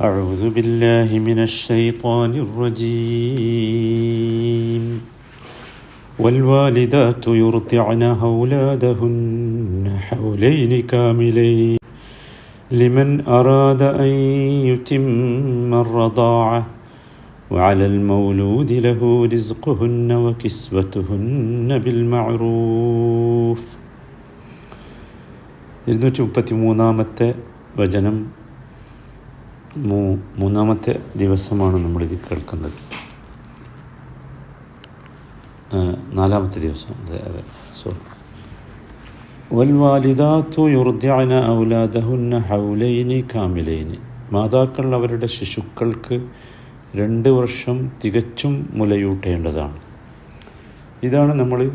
أعوذ بالله من الشيطان الرجيم والوالدات يرضعن أولادهن حولين كاملين لمن أراد أن يتم الرضاعة وعلى المولود له رزقهن وكسوتهن بالمعروف ഇരുന്നൂറ്റി മുപ്പത്തി മൂന്നാമത്തെ വചനം മൂ മൂന്നാമത്തെ ദിവസമാണ് നമ്മളിത് കേൾക്കുന്നത്. നാലാമത്തെ ദിവസം. അതെ അതെ. സോ വൽവാലിദാത്തു യുർദ്യാന ഔലാദഹുന്ന ഹൗലൈനി കാമിലൈനി. മാതാക്കൾ അവരുടെ ശിശുക്കൾക്ക് രണ്ട് വർഷം തികച്ചും മുലയൂട്ടേണ്ടതാണ്. ഇതാണ് നമ്മൾ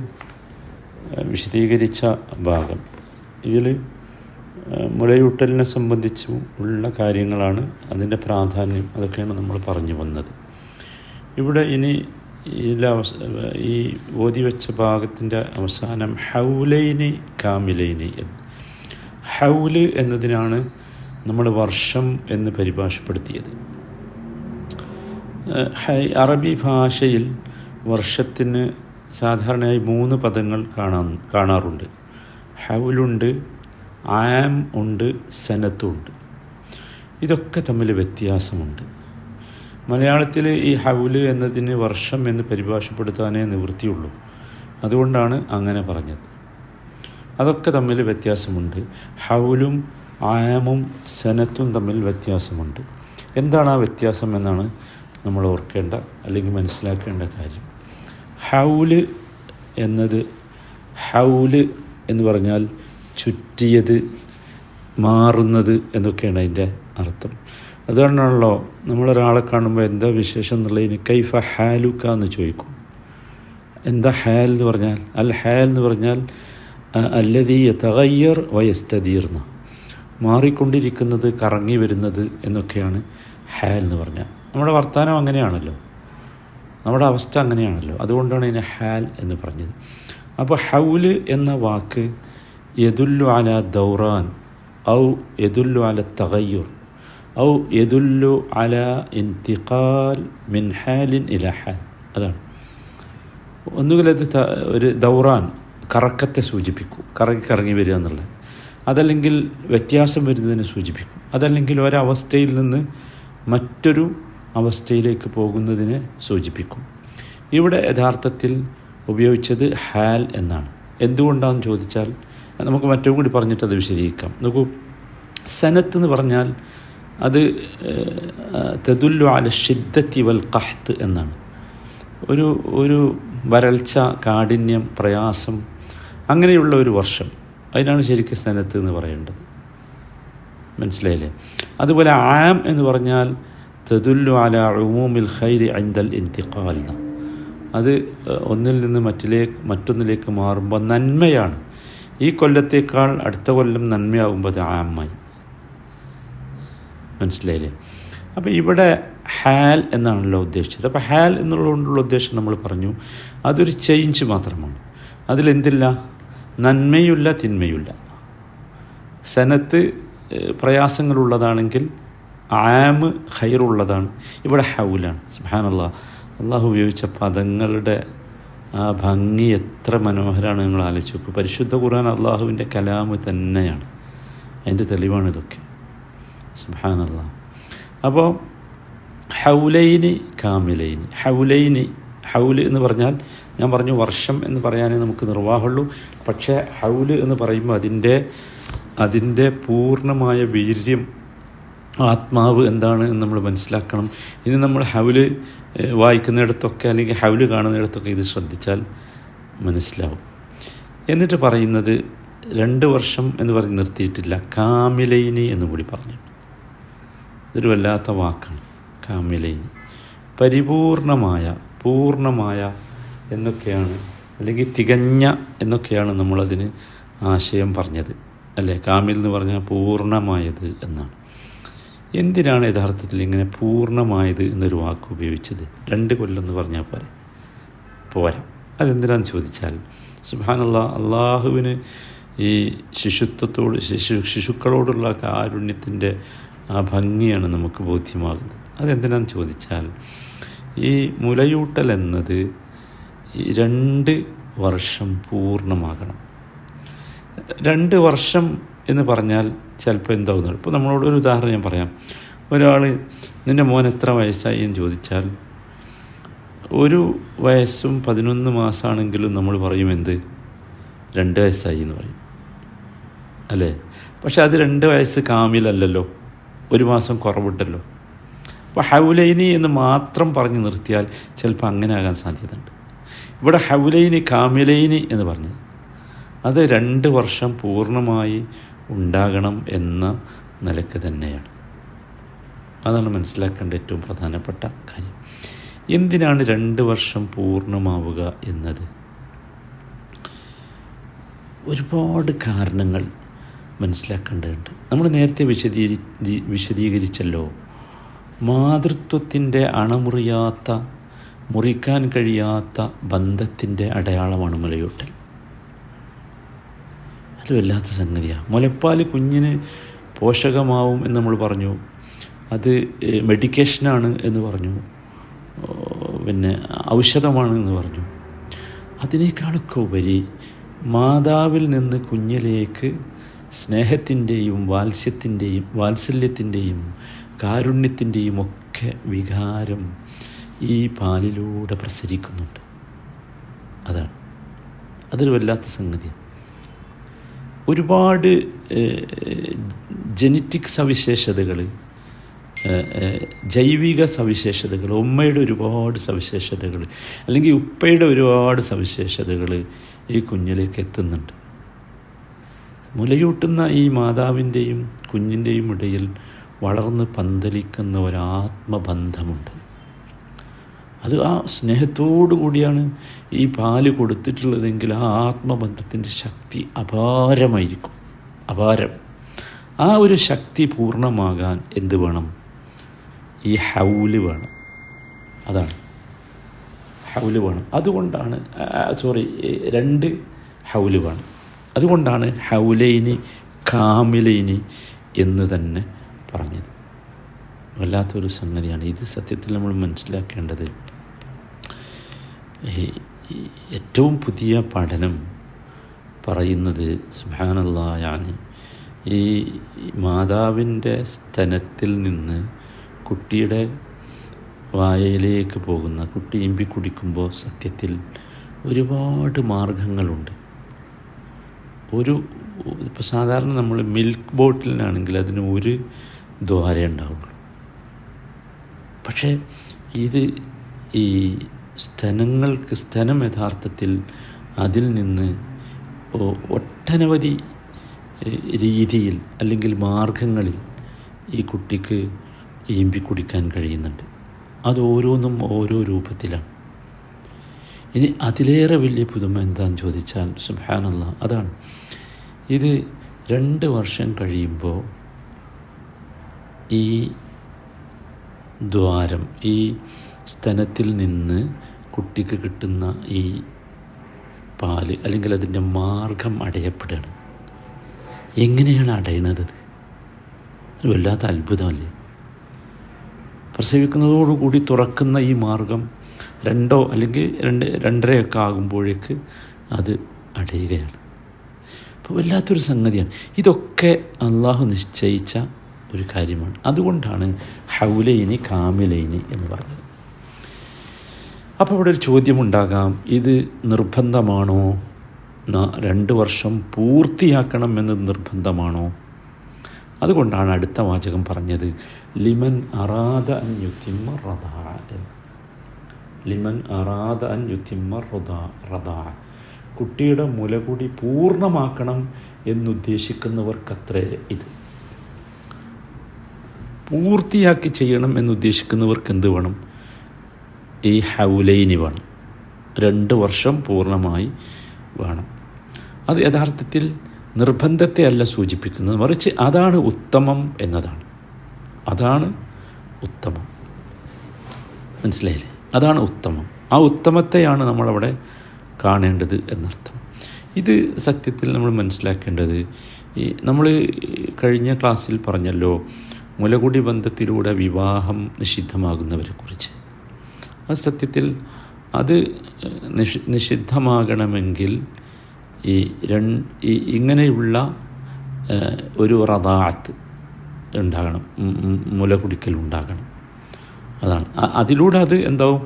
വിശദീകരിച്ച ഭാഗം. ഇതിൽ മുലയൂട്ടലിനെ സംബന്ധിച്ചും ഉള്ള കാര്യങ്ങളാണ് അതിന്റെ പ്രാധാന്യം അതൊക്കെയാണ് നമ്മൾ പറഞ്ഞു വന്നത്. ഇവിടെ ഇനി അവസ ഈ ഓതി വെച്ച ഭാഗത്തിന്റെ അവസാനം ഹൗലൈനി കാമിലൈനി ഹൗൽ എന്നതിനാണ് നമ്മൾ വർഷം എന്ന് പരിഭാഷപ്പെടുത്തിയത്. അറബി ഭാഷയിൽ വർഷത്തിന് സാധാരണയായി മൂന്ന് പദങ്ങൾ കാണാൻ കാണാറുണ്ട്. ഹൗലുണ്ട് ആം ഉണ്ട് സനത്തുണ്ട് ഇതൊക്കെ തമ്മിൽ വ്യത്യാസമുണ്ട്. മലയാളത്തിൽ ഈ ഹൗൽ എന്നതിന് വർഷം എന്ന് പരിഭാഷപ്പെടുത്താനേ നിവൃത്തിയുള്ളൂ. അതുകൊണ്ടാണ് അങ്ങനെ പറഞ്ഞത്. അതൊക്കെ തമ്മിൽ വ്യത്യാസമുണ്ട്. ഹൗലും ആയാമും സനത്തും തമ്മിൽ വ്യത്യാസമുണ്ട്. എന്താണ് ആ വ്യത്യാസം എന്നാണ് നമ്മൾ ഓർക്കേണ്ട അല്ലെങ്കിൽ മനസ്സിലാക്കേണ്ട കാര്യം. ഹൗൽ എന്നത് ഹൗൽ എന്ന് പറഞ്ഞാൽ ചുറ്റിയത് മാറുന്നത് എന്നൊക്കെയാണ് അതിന്റെ അർത്ഥം. അതുകൊണ്ടാണല്ലോ നമ്മളൊരാളെ കാണുമ്പോൾ എന്താ വിശേഷം എന്നുള്ളതിന് കൈഫ ഹാലുക്ക എന്ന് ചോദിക്കും. എന്താ ഹാൽ എന്ന് പറഞ്ഞാൽ? അൽ ഹാൽ എന്ന് പറഞ്ഞാൽ അല്ലതീ തകയ്യർ വയസ്തീർന്ന മാറിക്കൊണ്ടിരിക്കുന്നത് കറങ്ങി വരുന്നത് എന്നൊക്കെയാണ് ഹാൽ എന്ന് പറഞ്ഞാൽ. നമ്മുടെ വർത്തമാനം അങ്ങനെയാണല്ലോ. നമ്മുടെ അവസ്ഥ അങ്ങനെയാണല്ലോ. അതുകൊണ്ടാണ് ഇതിനെ ഹാൽ എന്ന് പറഞ്ഞത്. അപ്പോൾ ഹൗൽ എന്ന വാക്ക് യദുല്ലു അല ദൗറാൻ ഔ യദുല്ലു അല തകയ്യുർ ഔ യദുല്ലു അല ഇൻതിഖാൽ മിൻ ഹാലിൻ ഇല حال. അതാണ്. ഒന്നുകിൽ അത് ഒരു ദൗറാൻ കറക്കത്തെ സൂചിപ്പിക്കും. കറങ്ങി കറങ്ങി വരിക എന്നുള്ളത്. അതല്ലെങ്കിൽ വ്യത്യാസം വരുന്നതിനെ സൂചിപ്പിക്കും. അതല്ലെങ്കിൽ ഒരവസ്ഥയിൽ നിന്ന് മറ്റൊരു അവസ്ഥയിലേക്ക് പോകുന്നതിനെ സൂചിപ്പിക്കും. ഇവിടെ യഥാർത്ഥത്തിൽ ഉപയോഗിച്ചത് ഹാൽ എന്നാണ്. എന്തുകൊണ്ടാണെന്ന് ചോദിച്ചാൽ നമുക്ക് മറ്റും കൂടി പറഞ്ഞിട്ട് അത് വിശദീകരിക്കാം. നോക്കൂ സനത്ത് എന്ന് പറഞ്ഞാൽ അത് തെതുല്ലു അല ഷിദ്ദത്തി വൽ കഹത്ത് എന്നാണ്. ഒരു ഒരു വരൾച്ച കാഠിന്യം പ്രയാസം അങ്ങനെയുള്ള ഒരു വർഷം. അതിനാണ് ശരിക്കും സനത്ത് എന്ന് പറയേണ്ടത്. മനസ്സിലായില്ലേ? അതുപോലെ ആം എന്ന് പറഞ്ഞാൽ തെതുല്ലു അല ഉമൂമിൽ ഖൈരി അൻദൽ ഇന്തിഖാൽ അത് ഒന്നിൽ നിന്ന് മറ്റിലേക്ക് മറ്റൊന്നിലേക്ക് മാറുമ്പോൾ നന്മയാണ്. ഈ കൊല്ലത്തേക്കാൾ അടുത്ത കൊല്ലം നന്മയാകുമ്പോൾ ആമായി. മനസ്സിലായില്ലേ? അപ്പോൾ ഇവിടെ ഹാൽ എന്നാണല്ലോ ഉദ്ദേശിച്ചത്. അപ്പോൾ ഹാൽ എന്നുള്ളതുകൊണ്ടുള്ള ഉദ്ദേശം നമ്മൾ പറഞ്ഞു. അതൊരു ചേഞ്ച് മാത്രമാണ്. അതിലെന്തില്ല? നന്മയുമില്ല തിന്മയുമില്ല സനത്ത് പ്രയാസങ്ങളുള്ളതാണെങ്കിൽ ആമ് ഹൈറുള്ളതാണ് ഇവിടെ ഹൗലാണ്. സുഹാനല്ല അള്ളാഹു ഉപയോഗിച്ച പദങ്ങളുടെ ആ ഭംഗി എത്ര മനോഹരമാണ് നിങ്ങൾ ആലോചിച്ച് നോക്കുക പരിശുദ്ധ ഖുർആൻ അള്ളാഹുവിന്റെ കലാമ് തന്നെയാണ്. അതിന്റെ തെളിവാണ് ഇതൊക്കെ. സുബാനല്ല അപ്പോൾ ഹൗലൈനി കാമിലൈനി. ഹൗലൈനി ഹൗൽ എന്ന് പറഞ്ഞാൽ ഞാൻ പറഞ്ഞു വർഷം എന്ന് പറയാനേ നമുക്ക് നിർവാഹമുള്ളൂ. പക്ഷേ ഹൗൽ എന്ന് പറയുമ്പോൾ അതിന്റെ അതിന്റെ പൂർണമായ വീര്യം ആത്മാവ് എന്താണ് എന്ന് നമ്മൾ മനസ്സിലാക്കണം. ഇനി നമ്മൾ ഹൗൽ വായിക്കുന്നിടത്തൊക്കെ അല്ലെങ്കിൽ ഹൗൽ കാണുന്നിടത്തൊക്കെ ഇത് ശ്രദ്ധിച്ചാൽ മനസ്സിലാവും. എന്നിട്ട് പറയുന്നത് രണ്ട് വർഷം എന്ന് പറഞ്ഞ് നിർത്തിയിട്ടില്ല. കാമിലൈനി എന്ന് കൂടി പറഞ്ഞു. ഇതൊരു വല്ലാത്ത വാക്കാണ്. കാമിലൈനി. പരിപൂർണമായ പൂർണമായ എന്നൊക്കെയാണ് അല്ലെങ്കിൽ തികഞ്ഞ എന്നൊക്കെയാണ് നമ്മളതിന് ആശയം പറഞ്ഞത്. അല്ലേ? കാമിൽ എന്ന് പറഞ്ഞാൽ പൂർണമായത് എന്നാണ്. എന്തിനാണ് യഥാർത്ഥത്തിൽ ഇങ്ങനെ പൂർണമായത് എന്നൊരു വാക്ക് ഉപയോഗിച്ചത്? രണ്ട് കൊല്ലം എന്ന് പറഞ്ഞാൽ പോരെ. പോരാ അതെന്തിനാന്ന് ചോദിച്ചാൽ സുബാനല്ല അള്ളാഹുവിന് ഈ ശിശുത്വത്തോട് ശിശു ശിശുക്കളോടുള്ള കാരുണ്യത്തിന്റെ ആ ഭംഗിയാണ് നമുക്ക് ബോധ്യമാകുന്നത്. അതെന്തിനാന്ന് ചോദിച്ചാൽ ഈ മുലയൂട്ടൽ എന്നത് രണ്ട് വർഷം പൂർണമാകണം രണ്ട് വർഷം എന്ന് പറഞ്ഞാൽ ചിലപ്പോൾ എന്താവുന്നു ഇപ്പോൾ നമ്മളോട് ഒരു ഉദാഹരണം ഞാൻ പറയാം. ഒരാൾ നിന്റെ മോൻ എത്ര വയസ്സായി? എന്ന് ചോദിച്ചാൽ ഒരു വയസ്സും പതിനൊന്ന് മാസമാണെങ്കിലും നമ്മൾ പറയും എന്ത്? രണ്ട് വയസ്സായി എന്ന് പറയും. അല്ലേ? പക്ഷെ അത് രണ്ട് വയസ്സ് കാമിലല്ലല്ലോ. ഒരു മാസം കുറവുണ്ടല്ലോ. അപ്പോൾ ഹൗലൈനി എന്ന് മാത്രം പറഞ്ഞ് നിർത്തിയാൽ ചിലപ്പോൾ അങ്ങനെ ആകാൻ സാധ്യതയുണ്ട്. ഇവിടെ ഹൗലൈനി കാമിലൈനി എന്ന് പറഞ്ഞത്. അത് രണ്ട് വർഷം പൂർണമായി ഉണ്ടാകണം എന്ന നിലയ്ക്ക് തന്നെയാണ്. അതാണ് മനസ്സിലാക്കേണ്ട ഏറ്റവും പ്രധാനപ്പെട്ട കാര്യം. എന്തിനാണ് രണ്ട് വർഷം പൂർണമാവുക എന്നത്? ഒരുപാട് കാരണങ്ങൾ മനസ്സിലാക്കേണ്ടതുണ്ട്. നമ്മൾ നേരത്തെ വിശദീകരി വിശദീകരിച്ചല്ലോ. മാതൃത്വത്തിന്റെ അണമുറിയാത്ത മുറിക്കാൻ കഴിയാത്ത ബന്ധത്തിന്റെ അടയാളമാണ് മുലയൂട്ടൽ. അത് വല്ലാത്ത സംഗതിയാണ് മുലപ്പാൽ കുഞ്ഞിന് പോഷകമാവും എന്ന് നമ്മൾ പറഞ്ഞു. അത് മെഡിക്കേഷനാണ് എന്ന് പറഞ്ഞു. പിന്നെ ഔഷധമാണ് എന്ന് പറഞ്ഞു. അതിനേക്കാളൊക്കെ ഉപരി മാതാവിൽ നിന്ന് കുഞ്ഞിലേക്ക് സ്നേഹത്തിന്റെയും വാത്സ്യത്തിന്റെയും വാത്സല്യത്തിന്റെയും കാരുണ്യത്തിന്റെയും ഒക്കെ വികാരം ഈ പാലിലൂടെ പ്രസരിക്കുന്നുണ്ട്. അതാണ്. അതൊരു വല്ലാത്ത സംഗതിയാണ് ഒരുപാട് ജനറ്റിക് സവിശേഷതകൾ ജൈവിക സവിശേഷതകൾ ഉമ്മയുടെ ഒരുപാട് സവിശേഷതകൾ അല്ലെങ്കിൽ ഉപ്പയുടെ ഒരുപാട് സവിശേഷതകൾ ഈ കുഞ്ഞിലേക്ക് എത്തുന്നുണ്ട്. മുലയൂട്ടുന്ന ഈ മാതാവിന്റെയും കുഞ്ഞിന്റെയും ഇടയിൽ വളർന്ന് പന്തലിക്കുന്ന ഒരാത്മബന്ധമുണ്ട്. അത് ആ സ്നേഹത്തോടു കൂടിയാണ് ഈ പാൽ കൊടുത്തിട്ടുള്ളതെങ്കിൽ ആ ആത്മബന്ധത്തിന്റെ ശക്തി അപാരമായിരിക്കും. അപാരം. ആ ഒരു ശക്തി പൂർണമാകാൻ എന്ത് വേണം? ഈ ഹൗൽ വേണം. അതാണ്. ഹൗൽ വേണം. അതുകൊണ്ടാണ് സോറി രണ്ട് ഹൗൽ വേണം. അതുകൊണ്ടാണ് ഹൗലൈനി കാമിലൈനി എന്ന് തന്നെ പറഞ്ഞത്. വല്ലാത്തൊരു സംഗതിയാണ്. ഇത് സത്യത്തിൽ നമ്മൾ മനസ്സിലാക്കേണ്ടത് ഏറ്റവും പുതിയ പഠനം പറയുന്നത് സുഹാനല്ലായാണ് ഈ മാതാവിന്റെ സ്തനത്തിൽ നിന്ന് കുട്ടിയുടെ വായയിലേക്ക് പോകുന്ന കുട്ടി ഇമ്പി കുടിക്കുമ്പോൾ സത്യത്തിൽ ഒരുപാട് മാർഗങ്ങളുണ്ട്. ഒരു ഇപ്പോൾ സാധാരണ നമ്മൾ മിൽക്ക് ബോട്ടിലിനാണെങ്കിൽ അതിന് ഒരു ദ്വാര ഉണ്ടാവുള്ളൂ. പക്ഷേ ഇത് ഈ സ്തനങ്ങൾക്ക് സ്തനം യഥാർത്ഥത്തിൽ അതിൽ നിന്ന് ഒട്ടനവധി രീതിയിൽ അല്ലെങ്കിൽ മാർഗങ്ങളിൽ ഈ കുട്ടിക്ക് ഈമ്പി കുടിക്കാൻ കഴിയുന്നുണ്ട്. അത് ഓരോന്നും ഓരോ രൂപത്തിലാണ്. ഇനി അതിലേറെ വലിയ പുതുമ എന്താണെന്ന് ചോദിച്ചാൽ സുഹാനല്ല അതാണ്. ഇത് രണ്ട് വർഷം കഴിയുമ്പോൾ ഈ ദ്വാരം. ഈ സ്തനത്തിൽ നിന്ന് കുട്ടിക്ക് കിട്ടുന്ന ഈ പാൽ അല്ലെങ്കിൽ അതിന്റെ മാർഗം അടയപ്പെടുകയാണ് എങ്ങനെയാണ് അടയണത്? ഒരു വല്ലാത്ത അത്ഭുതമല്ലേ? പ്രസവിക്കുന്നതോടുകൂടി തുറക്കുന്ന ഈ മാർഗം രണ്ടോ അല്ലെങ്കിൽ രണ്ട് രണ്ടരയൊക്കെ ആകുമ്പോഴേക്ക് അത് അടയുകയാണ്. അപ്പോൾ വല്ലാത്തൊരു സംഗതിയാണ്. ഇതൊക്കെ അള്ളാഹു നിശ്ചയിച്ച ഒരു കാര്യമാണ്. അതുകൊണ്ടാണ് ഹൗലൈനി കാമിലൈനി എന്ന് പറഞ്ഞത്. അപ്പോൾ ഇവിടെ ഒരു ചോദ്യമുണ്ടാകാം. ഇത് നിർബന്ധമാണോ? രണ്ട് വർഷം പൂർത്തിയാക്കണം എന്ന് നിർബന്ധമാണോ? അതുകൊണ്ടാണ് അടുത്ത വാചകം പറഞ്ഞത്. ലിമൻ അറാദ അൻ റദാ എന്ന്. ലിമൻ അറാദ അൻ റദാ. കുട്ടിയുടെ മുലകുടി പൂർണമാക്കണം എന്നുദ്ദേശിക്കുന്നവർക്കത്രേ ഇത്. പൂർത്തിയാക്കി ചെയ്യണം എന്നുദ്ദേശിക്കുന്നവർക്ക് എന്ത് വേണം? ഈ ഹൗലൈനി വേണം. രണ്ട് വർഷം പൂർണമായി വേണം. അത് യഥാർത്ഥത്തിൽ നിർബന്ധത്തെ അല്ല സൂചിപ്പിക്കുന്നത്. മറിച്ച് അതാണ് ഉത്തമം എന്നതാണ്. അതാണ് ഉത്തമം. മനസ്സിലായില്ലേ? അതാണ് ഉത്തമം. ആ ഉത്തമത്തെയാണ് നമ്മളവിടെ കാണേണ്ടത് എന്നർത്ഥം. ഇത് സത്യത്തിൽ നമ്മൾ മനസ്സിലാക്കേണ്ടത് നമ്മൾ കഴിഞ്ഞ ക്ലാസ്സിൽ പറഞ്ഞല്ലോ മുലകുടി ബന്ധത്തിലൂടെ വിവാഹം നിഷിദ്ധമാകുന്നവരെക്കുറിച്ച്. ആ സത്യത്തിൽ അത് നിഷി നിഷിദ്ധമാകണമെങ്കിൽ ഈ രണ്ട് ഈ ഇങ്ങനെയുള്ള ഒരു റതാത്ത് ഉണ്ടാകണം. ഉം, ഉം, മുല കുടിക്കൽ ഉണ്ടാകണം. അതാണ്. അതിലൂടെ അത് എന്താ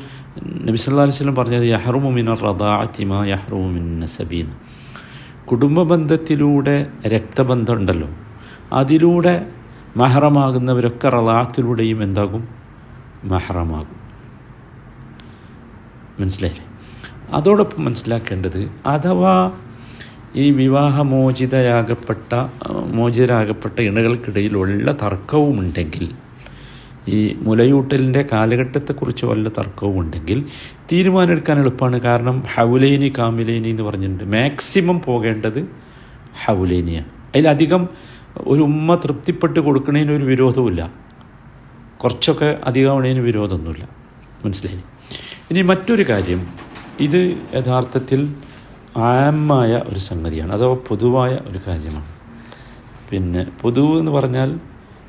നബി അലിസ്ലം പറഞ്ഞത് യഹ്റുമു റദാത്തിമ യഹ്റുമുമിൻ മാ യഹ്റുമു മിൻ നസബീൻ. കുടുംബ ബന്ധത്തിലൂടെ രക്തബന്ധം ഉണ്ടല്ലോ അതിലൂടെ മഹറമാകുന്നവരൊക്കെ റലാത്തിലൂടെയും എന്താകും? മഹറമാകും. മനസ്സിലായില്ലേ? അതോടൊപ്പം മനസ്സിലാക്കേണ്ടത് അഥവാ ഈ വിവാഹമോചിതയാകപ്പെട്ട മോചിതരാകപ്പെട്ട ഇണകൾക്കിടയിലുള്ള തർക്കവുമുണ്ടെങ്കിൽ ഈ മുലയൂട്ടലിന്റെ കാലഘട്ടത്തെക്കുറിച്ച് വല്ല തർക്കവും ഉണ്ടെങ്കിൽ തീരുമാനമെടുക്കാൻ എളുപ്പമാണ്. കാരണം ഹൗലൈനി കാമിലേനി എന്ന് പറഞ്ഞിട്ടുണ്ട്. മാക്സിമം പോകേണ്ടത് ഹൗലൈനിയാണ്. അതിലധികം ഒരു ഉമ്മ തൃപ്തിപ്പെട്ട് കൊടുക്കുന്നതിന് ഒരു വിരോധവുമില്ല. കുറച്ചൊക്കെ അധികമാണേന് വിരോധമൊന്നുമില്ല. മനസ്സിലായി ഇനി മറ്റൊരു കാര്യം. ഇത് യഥാർത്ഥത്തിൽ ആമായ ഒരു സംഗതിയാണ്. അഥവാ പൊതുവായ ഒരു കാര്യമാണ്. പിന്നെ പൊതു എന്ന് പറഞ്ഞാൽ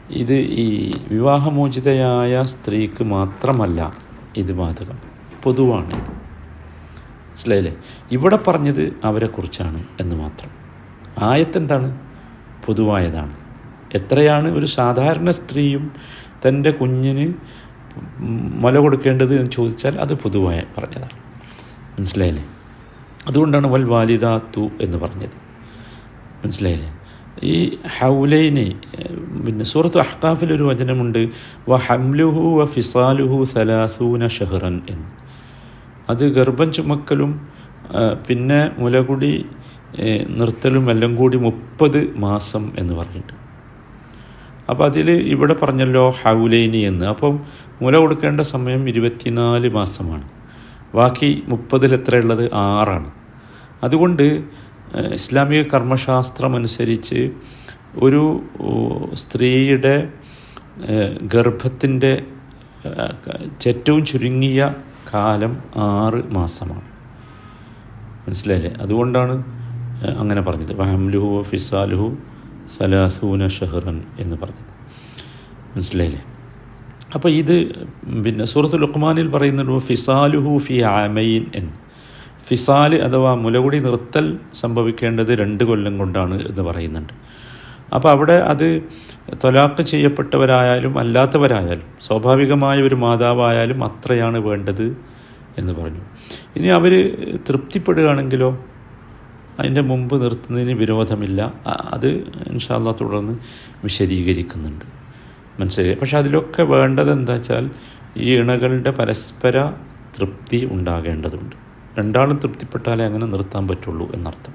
ഇത് ഈ വിവാഹമോചിതയായ സ്ത്രീക്ക് മാത്രമല്ല ഇത് ബാധകം. പൊതുവാണ് ഇത്. മനസ്സിലായില്ലേ? ഇവിടെ പറഞ്ഞത് അവരെക്കുറിച്ചാണ് എന്ന് മാത്രം. ആയത്തെന്താണ് പൊതുവായതാണ്. എത്രയാണ് ഒരു സാധാരണ സ്ത്രീയും തന്റെ കുഞ്ഞിന് മുല കൊടുക്കേണ്ടത് എന്ന് ചോദിച്ചാൽ അത് പൊതുവായ പറഞ്ഞതാണ്. മനസ്സിലായില്ലേ? അതുകൊണ്ടാണ് വൽ വാലിദാത്തു എന്ന് പറഞ്ഞത്. മനസ്സിലായില്ലേ? ഈ ഹൗലൈന് പിന്നെ സൂറത്ത് അഹ്കാഫിൽ ഒരു വചനമുണ്ട് വ ഹംലുഹു വ ഫിസാലുഹു സലാസൂന ഷഹ്റൻ എന്ന്. അത് ഗർഭം ചുമക്കലും പിന്നെ മുലകുടി നിർത്തലും എല്ലാം കൂടി മുപ്പത് മാസം എന്ന് പറഞ്ഞിട്ട്. അപ്പോൾ അതിൽ ഇവിടെ പറഞ്ഞല്ലോ ഹൗലൈനി എന്ന്. അപ്പം മുല കൊടുക്കേണ്ട സമയം ഇരുപത്തിനാല് മാസമാണ്. ബാക്കി മുപ്പതിൽ എത്രയുള്ളത്? ആറാണ്. അതുകൊണ്ട് ഇസ്ലാമിക കർമ്മശാസ്ത്രം അനുസരിച്ച് ഒരു സ്ത്രീയുടെ ഗർഭത്തിന്റെ ഏറ്റവും ചുരുങ്ങിയ കാലം ആറ് മാസമാണ്. മനസ്സിലായില്ലേ? അതുകൊണ്ടാണ് അങ്ങനെ പറഞ്ഞത്. വഹംലുഹു ഫിസാലുഹു സലാസൂന ഷഹറൻ എന്ന് പറഞ്ഞത്. മനസ്സിലായില്ലേ? അപ്പോൾ ഇത് പിന്നെ സൂറത്ത് ലുക്മാനിൽ പറയുന്നുണ്ട് ഫിസാലുഹു ഫി ആമയിൻ എന്ന്. ഫിസാൽ അഥവാ മുലകുടി നിർത്തൽ സംഭവിക്കേണ്ടത് രണ്ട് കൊല്ലം കൊണ്ടാണ് എന്ന് പറയുന്നുണ്ട്. അപ്പോൾ അവിടെ അത് തൊലാക്ക് ചെയ്യപ്പെട്ടവരായാലും അല്ലാത്തവരായാലും സ്വാഭാവികമായ ഒരു മാതാവായാലും അത്രയാണ് വേണ്ടത് എന്ന് പറഞ്ഞു. ഇനി അവർ തൃപ്തിപ്പെടുകയാണെങ്കിലോ? അതിന്റെ മുമ്പ് നിർത്തുന്നതിന് വിരോധമില്ല. അത് ഇൻഷാല്ല തുടർന്ന് വിശദീകരിക്കുന്നുണ്ട്. മനസ്സിലായി? പക്ഷെ അതിലൊക്കെ വേണ്ടത് എന്താ വെച്ചാൽ ഈ ഇണകളുടെ പരസ്പര തൃപ്തി ഉണ്ടാകേണ്ടതുണ്ട്. രണ്ടാളും തൃപ്തിപ്പെട്ടാലേ അങ്ങനെ നിർത്താൻ പറ്റുള്ളൂ എന്നർത്ഥം.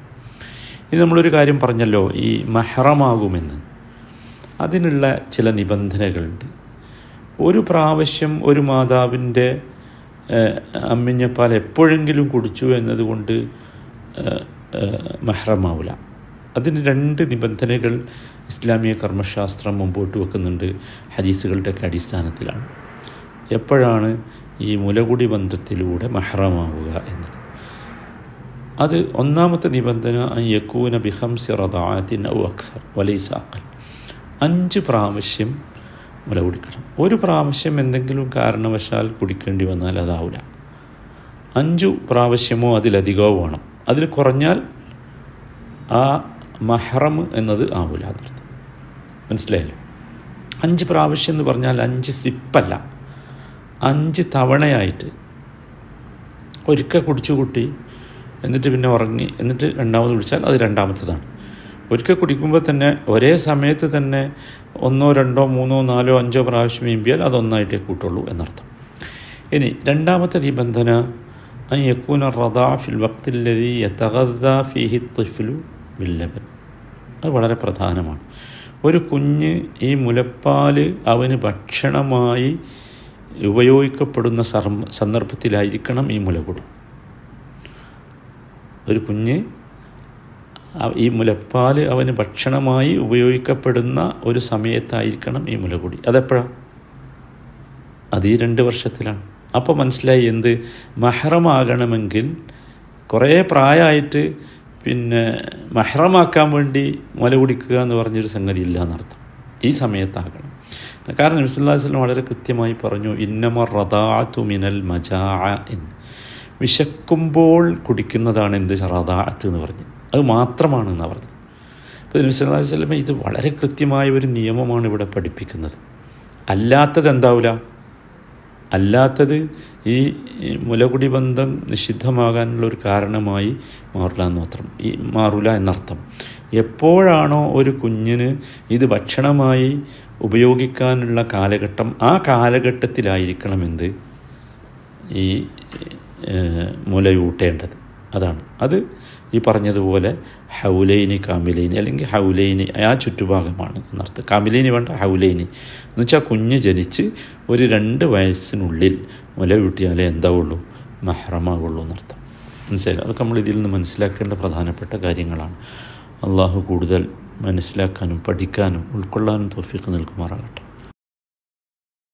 ഇനി നമ്മളൊരു കാര്യം പറഞ്ഞല്ലോ ഈ മെഹറമാകുമെന്ന്. അതിനുള്ള ചില നിബന്ധനകളുണ്ട്. ഒരു പ്രാവശ്യം ഒരു മാതാവിന്റെ അമ്മിഞ്ഞപ്പാൽ എപ്പോഴെങ്കിലും കുടിച്ചു എന്നതുകൊണ്ട് മഹ്റമാവില്ല അതിന് രണ്ട് നിബന്ധനകൾ ഇസ്ലാമിക കർമ്മശാസ്ത്രം മുമ്പോട്ട് വെക്കുന്നുണ്ട് ഹദീസുകളുടെയൊക്കെ അടിസ്ഥാനത്തിലാണ്. എപ്പോഴാണ് ഈ മുലകുടി ബന്ധത്തിലൂടെ മെഹ്റമാവുക എന്നത്? അത് ഒന്നാമത്തെ നിബന്ധന യക്കൂന ബിഹംസി റദാഅത്തിൻ ഔ അക്സർ വലൈസാക്കൽ അഞ്ച് പ്രാവശ്യം മുല കുടിക്കണം. ഒരു പ്രാവശ്യം എന്തെങ്കിലും കാരണവശാൽ കുടിക്കേണ്ടി വന്നാൽ അതാവില്ല അഞ്ചു പ്രാവശ്യമോ അതിലധികമോ വേണം. അതിൽ കുറഞ്ഞാൽ ആ മഹറം എന്നത് ആവൂല എന്നർത്ഥം മനസ്സിലായല്ലോ? അഞ്ച് പ്രാവശ്യം എന്ന് പറഞ്ഞാൽ അഞ്ച് സിപ്പല്ല. അഞ്ച് തവണയായിട്ട് ഒരിക്കൽ കുടിച്ചു കുട്ടി എന്നിട്ട് പിന്നെ ഉറങ്ങി എന്നിട്ട് രണ്ടാമത് കുടിച്ചാൽ അത് രണ്ടാമത്തതാണ്. ഒരിക്കൽ കുടിക്കുമ്പോൾ തന്നെ ഒരേ സമയത്ത് തന്നെ ഒന്നോ രണ്ടോ മൂന്നോ നാലോ അഞ്ചോ പ്രാവശ്യം വീമ്പിയാൽ അതൊന്നായിട്ടേ കൂട്ടുള്ളൂ എന്നർത്ഥം. ഇനി രണ്ടാമത്തെ നിബന്ധന അൻ الرضاع في ഫിൽ الذي യതഗദ്ദ ഫീഹി الطفل باللبن അത് വളരെ പ്രധാനമാണ്. ഒരു കുഞ്ഞ് ഈ മുലപ്പാൽ അവന് ഭക്ഷണമായി ഉപയോഗിക്കപ്പെടുന്ന സന്ദർഭത്തിലായിരിക്കണം ഈ മുലകുടി ഒരു കുഞ്ഞ് ഈ മുലപ്പാൽ അവന് ഭക്ഷണമായി ഉപയോഗിക്കപ്പെടുന്ന ഒരു സമയത്തായിരിക്കണം ഈ മുലകുടി അതെപ്പോഴാണ് അത് ഈ രണ്ട് വർഷത്തിലാണ്. അപ്പോൾ മനസ്സിലായി എന്ത്? മഹറമാകണമെങ്കിൽ കുറേ പ്രായമായിട്ട് പിന്നെ മഹറമാക്കാൻ വേണ്ടി മുല കുടിക്കുക എന്ന് പറഞ്ഞൊരു സംഗതി ഇല്ല എന്നർത്ഥം. ഈ സമയത്താകണം. കാരണം നബിസ്വല്ലാസ്ലം വളരെ കൃത്യമായി പറഞ്ഞു ഇന്നമ റദാത്തു മിനൽ മജാ എന്ന്. വിശക്കുമ്പോൾ കുടിക്കുന്നതാണ് എന്ത്? റദാത്ത് എന്ന് പറഞ്ഞു. അത് മാത്രമാണ് എന്നാണ് പറഞ്ഞത്. അപ്പോൾ നബിസ്വല്ലാ വല്ലമ ഇത് വളരെ കൃത്യമായ ഒരു നിയമമാണ് ഇവിടെ പഠിപ്പിക്കുന്നത്. അല്ലാത്തത് എന്താവില്ല അല്ലാത്തത് ഈ മുലകുടി ബന്ധം നിഷിദ്ധമാകാനുള്ള ഒരു കാരണമായി മാറില്ല എന്ന് മാത്രം ഈ മാറില്ല എന്നർത്ഥം. എപ്പോഴാണോ ഒരു കുഞ്ഞിന് ഇത് ഭക്ഷണമായി ഉപയോഗിക്കാനുള്ള കാലഘട്ടം ആ കാലഘട്ടത്തിലായിരിക്കണം എന്ത് ഈ മുലയൂട്ടേണ്ടത് അതാണ്. അത് ഈ പറഞ്ഞതുപോലെ ഹൗലൈനി കാമിലൈനി അല്ലെങ്കിൽ ഹൗലൈനി ആ ചുറ്റുഭാഗമാണ് എന്നർത്ഥം. കാമിലൈനി വേണ്ട ഹൗലൈനി. എന്ന് വെച്ചാൽ കുഞ്ഞ് ജനിച്ച് ഒരു രണ്ട് വയസ്സിനുള്ളിൽ മുലയൂട്ടിയാലേ എന്താവുള്ളൂ? മെഹ്റമാകുള്ളൂ എന്നർത്ഥം. മനസ്സിലായി അതൊക്കെ നമ്മൾ ഇതിൽ നിന്ന് മനസ്സിലാക്കേണ്ട പ്രധാനപ്പെട്ട കാര്യങ്ങളാണ്. അള്ളാഹു കൂടുതൽ മനസ്സിലാക്കാനും പഠിക്കാനും ഉൾക്കൊള്ളാനും തോഫിക്ക് നൽകുമാറാകട്ടെ.